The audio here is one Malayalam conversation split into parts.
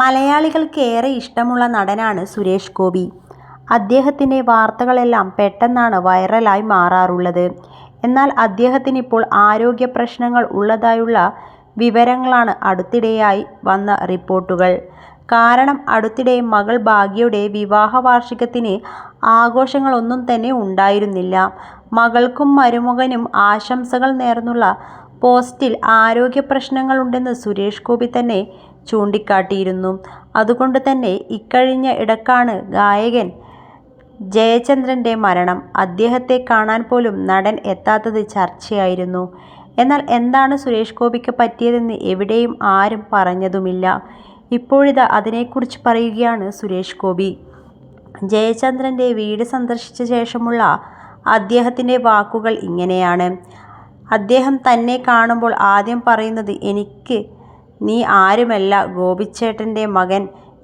മലയാളികൾക്ക് ഏറെ ഇഷ്ടമുള്ള നടനാണ് സുരേഷ് ഗോപി. അദ്ദേഹത്തിന്റെ വാർത്തകളെല്ലാം പെട്ടെന്നാണ് വൈറലായി മാറാറുള്ളത്. എന്നാൽ അദ്ദേഹത്തിന് ഇപ്പോൾ ആരോഗ്യപ്രശ്നങ്ങൾ ഉള്ളതായുള്ള വിവരങ്ങളാണ് അടുത്തിടെയായി വന്ന റിപ്പോർട്ടുകൾ. കാരണം അടുത്തിടെ മകൾ ഭാഗ്യയുടെ വിവാഹ വാർഷികത്തിന് ആഘോഷങ്ങളൊന്നും തന്നെ ഉണ്ടായിരുന്നില്ല. മകൾക്കും മരുമകനും ആശംസകൾ നേർന്നുള്ള പോസ്റ്റിൽ ആരോഗ്യ പ്രശ്നങ്ങളുണ്ടെന്ന് സുരേഷ് ഗോപി തന്നെ ചൂണ്ടിക്കാട്ടിയിരുന്നു. അതുകൊണ്ട് തന്നെ ഇക്കഴിഞ്ഞ ഇടക്കാണ് ഗായകൻ ജയചന്ദ്രന്റെ മരണം. അദ്ദേഹത്തെ കാണാൻ പോലും നടൻ എത്താത്തത് ചർച്ചയായിരുന്നു. എന്നാൽ എന്താണ് സുരേഷ് ഗോപിക്ക് പറ്റിയതെന്ന് എവിടെയും ആരും പറഞ്ഞതുമില്ല. ഇപ്പോഴിതാ അതിനെക്കുറിച്ച് പറയുകയാണ് സുരേഷ് ഗോപി. ജയചന്ദ്രന്റെ വീട് സന്ദർശിച്ച ശേഷമുള്ള അദ്ദേഹത്തിന്റെ വാക്കുകൾ ഇങ്ങനെയാണ്. അദ്ദേഹം തന്നെ കാണുമ്പോൾ ആദ്യം പറയുന്നത് എനിക്ക് നീ ആരുമല്ല ഗോപിച്ചേട്ടന്റെ മകൻ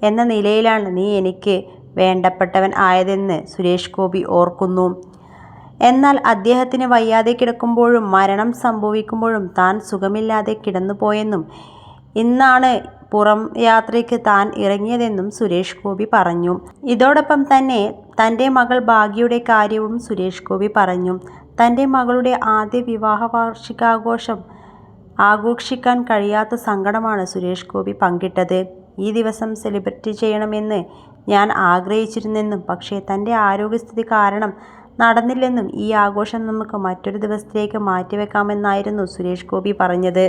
എന്ന നിലയിലാണ് നീ എനിക്ക് വേണ്ടപ്പെട്ടവൻ ആയതെന്ന് സുരേഷ് ഗോപി ഓർക്കുന്നു. എന്നാൽ അദ്ദേഹത്തിന് വയ്യാതെ കിടക്കുമ്പോഴും മരണം സംഭവിക്കുമ്പോഴും താൻ സുഖമില്ലാതെ കിടന്നുപോയെന്നും ഇന്നാണ് പുറം യാത്രയ്ക്ക് താൻ ഇറങ്ങിയതെന്നും സുരേഷ് ഗോപി പറഞ്ഞു. ഇതോടൊപ്പം തന്നെ തന്റെ മകൾ ഭാഗ്യയുടെ കാര്യവും സുരേഷ് ഗോപി പറഞ്ഞു. തന്റെ മകളുടെ ആദ്യ വിവാഹവാർഷികാഘോഷം ആഘോഷിക്കാൻ കഴിയാത്ത സങ്കടമാണ് സുരേഷ് ഗോപി പങ്കിട്ടത്. ഈ ദിവസം സെലിബ്രേറ്റ് ചെയ്യണമെന്ന് ഞാൻ ആഗ്രഹിച്ചിരുന്നെന്നും പക്ഷേ തന്റെ ആരോഗ്യസ്ഥിതി കാരണം നടന്നില്ലെന്നും ഈ ആഘോഷം നമുക്ക് മറ്റൊരു ദിവസത്തേക്ക് മാറ്റിവെക്കാമെന്നായിരുന്നു സുരേഷ് ഗോപി പറഞ്ഞത്.